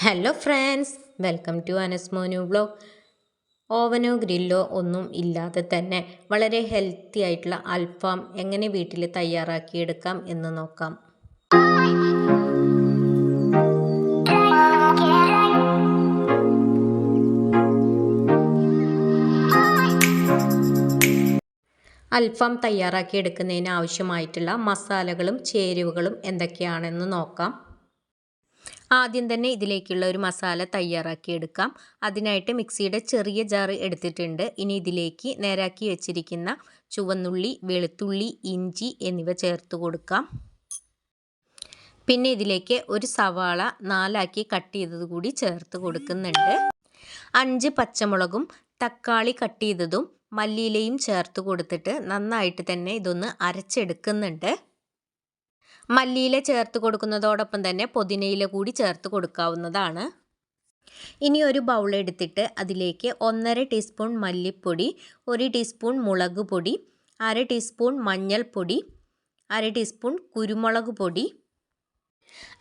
Hello friends welcome to അനസ്മോനു blog ഓവനോ ഗ്രില്ലോ ഒന്നും ഇല്ലാതെ തന്നെ വളരെ ഹെൽത്തി ആയിട്ടുള്ള അൽഫാം എങ്ങനെ വീട്ടിൽ തയ്യാറാക്കിയെടുക്കാം എന്ന് നോക്കാം. അൽഫാം തയ്യാറാക്കിയെടുക്കുന്നതിന് ആവശ്യമായിട്ടുള്ള മസാലകളും ചേരുവകളും എന്തൊക്കെയാണെന്ന് നോക്കാം. ആദ്യം തന്നെ ഇതിലേക്കുള്ള ഒരു മസാല തയ്യാറാക്കി എടുക്കാം. അതിനായിട്ട് മിക്സിയുടെ ചെറിയ ജാറ് എടുത്തിട്ടുണ്ട്. ഇനി ഇതിലേക്ക് നേരാക്കി വെച്ചിരിക്കുന്ന ചുവന്നുള്ളി വെളുത്തുള്ളി ഇഞ്ചി എന്നിവ ചേർത്ത് കൊടുക്കാം. പിന്നെ ഇതിലേക്ക് ഒരു സവാള നാലാക്കി കട്ട് ചെയ്തത് കൂടി ചേർത്ത് കൊടുക്കുന്നുണ്ട്. അഞ്ച് പച്ചമുളകും തക്കാളി കട്ട് ചെയ്തതും മല്ലിയിലയും ചേർത്ത് കൊടുത്തിട്ട് നന്നായിട്ട് തന്നെ ഇതൊന്ന് അരച്ചെടുക്കുന്നുണ്ട്. മല്ലിയില ചേർത്ത് കൊടുക്കുന്നതോടൊപ്പം തന്നെ പുതിനയില കൂടി ചേർത്ത് കൊടുക്കാവുന്നതാണ്. ഇനി ഒരു ബൗൾ എടുത്തിട്ട് അതിലേക്ക് ഒന്നര ടീസ്പൂൺ മല്ലിപ്പൊടി ഒരു ടീസ്പൂൺ മുളക് പൊടി അര ടീസ്പൂൺ മഞ്ഞൾപ്പൊടി അര ടീസ്പൂൺ കുരുമുളക് പൊടി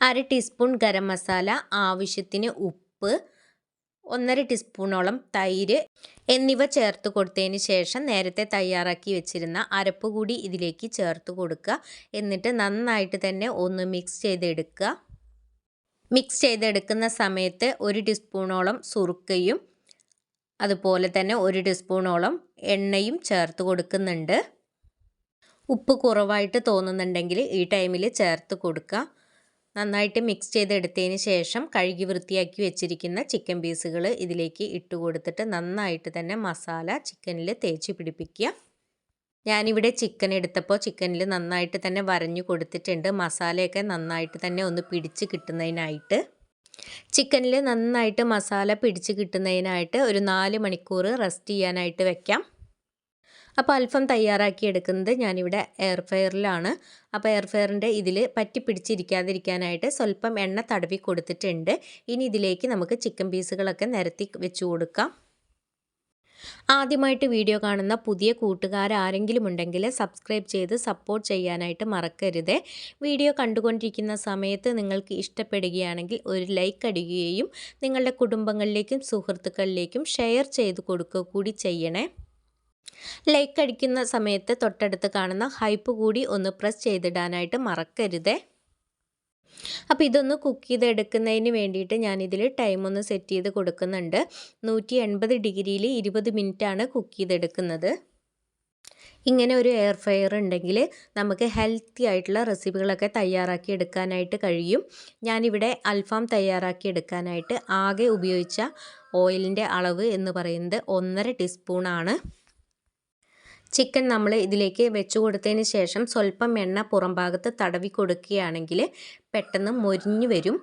അര ടീസ്പൂൺ ഗരം മസാല ആവശ്യത്തിന് ഉപ്പ് ഒന്നര ടീസ്പൂണോളം തൈര് എന്നിവ ചേർത്ത് കൊടുത്തതിന് ശേഷം നേരത്തെ തയ്യാറാക്കി വെച്ചിരുന്ന അരപ്പ് കൂടി ഇതിലേക്ക് ചേർത്ത് കൊടുക്കുക. എന്നിട്ട് നന്നായിട്ട് തന്നെ ഒന്ന് മിക്സ് ചെയ്തെടുക്കുക. മിക്സ് ചെയ്തെടുക്കുന്ന സമയത്ത് ഒരു ടീസ്പൂണോളം സുറുക്കയും അതുപോലെ തന്നെ ഒരു ടീസ്പൂണോളം എണ്ണയും ചേർത്ത് കൊടുക്കുന്നുണ്ട്. ഉപ്പ് കുറവായിട്ട് തോന്നുന്നുണ്ടെങ്കിൽ ഈ ടൈമിൽ ചേർത്ത് കൊടുക്കുക. നന്നായിട്ട് മിക്സ് ചെയ്തെടുത്തതിന് ശേഷം കഴുകി വൃത്തിയാക്കി വെച്ചിരിക്കുന്ന ചിക്കൻ പീസുകൾ ഇതിലേക്ക് ഇട്ട് കൊടുത്തിട്ട് നന്നായിട്ട് തന്നെ മസാല ചിക്കനിൽ തേച്ച് പിടിപ്പിക്കുക. ഞാനിവിടെ ചിക്കൻ എടുത്തപ്പോൾ ചിക്കനിൽ നന്നായിട്ട് തന്നെ വരഞ്ഞു കൊടുത്തിട്ടുണ്ട്. മസാലയൊക്കെ നന്നായിട്ട് തന്നെ ഒന്ന് പിടിച്ച് കിട്ടുന്നതിനായിട്ട്. ചിക്കനിൽ നന്നായിട്ട് മസാല പിടിച്ച് കിട്ടുന്നതിനായിട്ട് ഒരു നാല് മണിക്കൂർ റെസ്റ്റ് ചെയ്യാനായിട്ട് വെക്കാം. അപ്പോൾ അൽഫം തയ്യാറാക്കി എടുക്കുന്നത് ഞാനിവിടെ എയർ ഫെയറിലാണ് അപ്പോൾ എയർ ഫെയറിന്റെ ഇതിൽ പറ്റി പിടിച്ചിരിക്കാതിരിക്കാനായിട്ട് സ്വല്പം എണ്ണ തടവി കൊടുത്തിട്ടുണ്ട്. ഇനി ഇതിലേക്ക് നമുക്ക് ചിക്കൻ പീസുകളൊക്കെ നിരത്തി വെച്ച് കൊടുക്കാം. ആദ്യമായിട്ട് വീഡിയോ കാണുന്ന പുതിയ കൂട്ടുകാർ ആരെങ്കിലും ഉണ്ടെങ്കിൽ സബ്സ്ക്രൈബ് ചെയ്ത് സപ്പോർട്ട് ചെയ്യാനായിട്ട് മറക്കരുത്. വീഡിയോ കണ്ടുകൊണ്ടിരിക്കുന്ന സമയത്ത് നിങ്ങൾക്ക് ഇഷ്ടപ്പെടുകയാണെങ്കിൽ ഒരു ലൈക്ക് അടിക്കുകയും നിങ്ങളുടെ കുടുംബങ്ങളിലേക്കും സുഹൃത്തുക്കളിലേക്കും ഷെയർ ചെയ്ത് കൊടുക്കുക കൂടി ചെയ്യണേ. ലൈക്ക് അടിക്കുന്ന സമയത്ത് തൊട്ടടുത്ത് കാണുന്ന ഹൈപ്പ് കൂടി ഒന്ന് പ്രസ് ചെയ്തിടാനായിട്ട് മറക്കരുതേ. അപ്പോൾ ഇതൊന്ന് കുക്ക് ചെയ്തെടുക്കുന്നതിന് വേണ്ടിയിട്ട് ഞാനിതിൽ ടൈം ഒന്ന് സെറ്റ് ചെയ്ത് കൊടുക്കുന്നുണ്ട്. നൂറ്റി എൺപത് ഡിഗ്രിയിൽ ഇരുപത് മിനിറ്റാണ് കുക്ക് ചെയ്തെടുക്കുന്നത്. ഇങ്ങനെ ഒരു എയർ ഫ്രയർ ഉണ്ടെങ്കിൽ നമുക്ക് ഹെൽത്തി ആയിട്ടുള്ള റെസിപ്പികളൊക്കെ തയ്യാറാക്കി എടുക്കാനായിട്ട് കഴിയും. ഞാനിവിടെ അൽഫാം തയ്യാറാക്കി എടുക്കാനായിട്ട് ആകെ ഉപയോഗിച്ച ഓയിലിന്റെ അളവ് എന്ന് പറയുന്നത് ഒന്നര ടീസ്പൂണാണ് ചിക്കൻ നമ്മൾ ഇതിലേക്ക് വെച്ച് കൊടുത്തതിന് ശേഷം സ്വല്പം എണ്ണ പുറം ഭാഗത്ത് തടവി കൊടുക്കുകയാണെങ്കിൽ പെട്ടെന്ന് മൊരിഞ്ഞു വരും.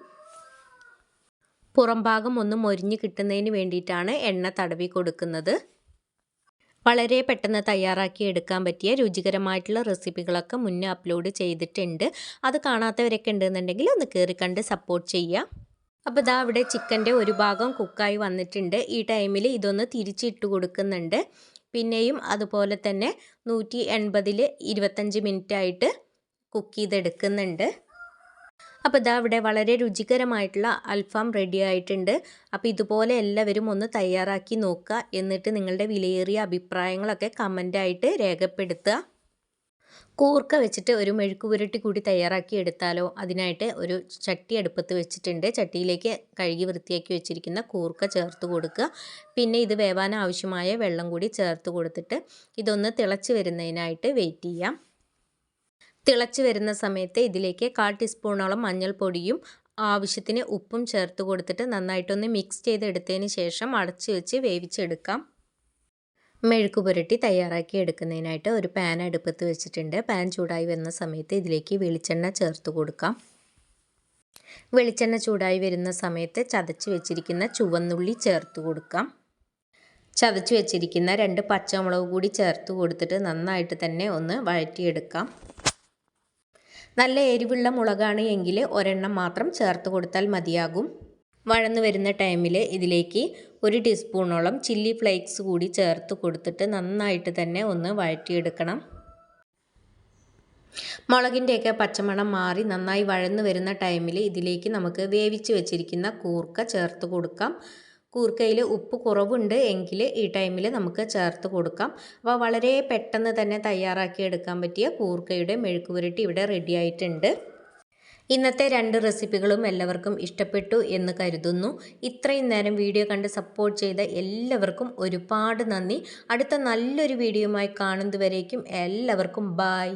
പുറം ഭാഗം ഒന്ന് മൊരിഞ്ഞ് കിട്ടുന്നതിന് വേണ്ടിയിട്ടാണ് എണ്ണ തടവി കൊടുക്കുന്നത്. വളരെ പെട്ടെന്ന് തയ്യാറാക്കി എടുക്കാൻ പറ്റിയ രുചികരമായിട്ടുള്ള റെസിപ്പികളൊക്കെ മുന്നേ അപ്ലോഡ് ചെയ്തിട്ടുണ്ട്. അത് കാണാത്തവരൊക്കെ ഉണ്ടെന്നുണ്ടെങ്കിൽ ഒന്ന് കയറി കണ്ട് സപ്പോർട്ട് ചെയ്യുക അപ്പോൾ ഇതാ അവിടെ ചിക്കന്റെ ഒരു ഭാഗം കുക്കായി വന്നിട്ടുണ്ട്. ഈ ടൈമിൽ ഇതൊന്ന് തിരിച്ചിട്ട് കൊടുക്കുന്നുണ്ട്. പിന്നെയും അതുപോലെ തന്നെ നൂറ്റി എൺപതിൽ ഇരുപത്തഞ്ച് മിനിറ്റായിട്ട് കുക്ക് ചെയ്തെടുക്കുന്നുണ്ട്. അപ്പോൾ ഇതാ ഇവിടെ വളരെ രുചികരമായിട്ടുള്ള അൽഫാം റെഡി ആയിട്ടുണ്ട്. അപ്പോൾ ഇതുപോലെ എല്ലാവരും ഒന്ന് തയ്യാറാക്കി നോക്കുക എന്നിട്ട് നിങ്ങളുടെ വിലയേറിയ അഭിപ്രായങ്ങളൊക്കെ കമന്റായിട്ട് രേഖപ്പെടുത്തുക. കൂർക്ക വെച്ചിട്ട് ഒരു മെഴുക്ക് പുരട്ടി കൂടി തയ്യാറാക്കി എടുത്താലോ? അതിനായിട്ട് ഒരു ചട്ടി അടുപ്പത്ത് വെച്ചിട്ടുണ്ട്. ചട്ടിയിലേക്ക് കഴുകി വൃത്തിയാക്കി വെച്ചിരിക്കുന്ന കൂർക്ക ചേർത്ത് കൊടുക്കുക. പിന്നെ ഇത് വേവാൻ ആവശ്യമായ വെള്ളം കൂടി ചേർത്ത് കൊടുത്തിട്ട് ഇതൊന്ന് തിളച്ച് വരുന്നതിനായിട്ട് വെയിറ്റ് ചെയ്യാം. തിളച്ച് വരുന്ന സമയത്ത് ഇതിലേക്ക് കാൽ ടീസ്പൂണോളം മഞ്ഞൾപ്പൊടിയും ആവശ്യത്തിന് ഉപ്പും ചേർത്ത് കൊടുത്തിട്ട് നന്നായിട്ടൊന്ന് മിക്സ് ചെയ്തെടുത്തതിന് ശേഷം അടച്ച് വെച്ച് വേവിച്ചെടുക്കാം. മെഴുക്ക് പുരട്ടി തയ്യാറാക്കി എടുക്കുന്നതിനായിട്ട് ഒരു പാൻ അടുപ്പത്ത് വെച്ചിട്ടുണ്ട്. പാൻ ചൂടായി വരുന്ന സമയത്ത് ഇതിലേക്ക് വെളിച്ചെണ്ണ ചേർത്ത് കൊടുക്കാം. വെളിച്ചെണ്ണ ചൂടായി വരുന്ന സമയത്ത് ചതച്ച് വെച്ചിരിക്കുന്ന ചുവന്നുള്ളി ചേർത്ത് കൊടുക്കാം. ചതച്ച് വെച്ചിരിക്കുന്ന രണ്ട് പച്ചമുളക് കൂടി ചേർത്ത് കൊടുത്തിട്ട് നന്നായിട്ട് തന്നെ ഒന്ന് വഴറ്റിയെടുക്കാം. നല്ല എരിവുള്ള മുളകാണ് എങ്കിൽ ഒരെണ്ണം മാത്രം ചേർത്ത് കൊടുത്താൽ മതിയാകും. വഴന്നു വരുന്ന ടൈമിൽ ഇതിലേക്ക് ഒരു ടീസ്പൂണോളം ചില്ലി ഫ്ലേക്സ് കൂടി ചേർത്ത് കൊടുത്തിട്ട് നന്നായിട്ട് തന്നെ ഒന്ന് വഴറ്റിയെടുക്കണം. മുളകിന്റെയൊക്കെ പച്ചമണം മാറി നന്നായി വഴന്നു വരുന്ന ടൈമിൽ ഇതിലേക്ക് നമുക്ക് വേവിച്ച് വെച്ചിരിക്കുന്ന കൂർക്ക ചേർത്ത് കൊടുക്കാം. കൂർക്കയിൽ ഉപ്പ് കുറവുണ്ട് എങ്കിൽ ഈ ടൈമിൽ നമുക്ക് ചേർത്ത് കൊടുക്കാം. അപ്പോൾ വളരെ പെട്ടെന്ന് തന്നെ തയ്യാറാക്കി എടുക്കാൻ പറ്റിയ കൂർക്കയുടെ മെഴുക്കുപുരട്ടി ഇവിടെ റെഡി ആയിട്ടുണ്ട്. ഇന്നത്തെ രണ്ട് റെസിപ്പികളും എല്ലാവർക്കും ഇഷ്ടപ്പെട്ടു എന്ന് കരുതുന്നു. ഇത്രയും നേരം വീഡിയോ കണ്ട് സപ്പോർട്ട് ചെയ്ത എല്ലാവർക്കും ഒരുപാട് നന്ദി. അടുത്ത നല്ലൊരു വീഡിയോയുമായി കാണുന്നതുവരേക്കും എല്ലാവർക്കും ബായ്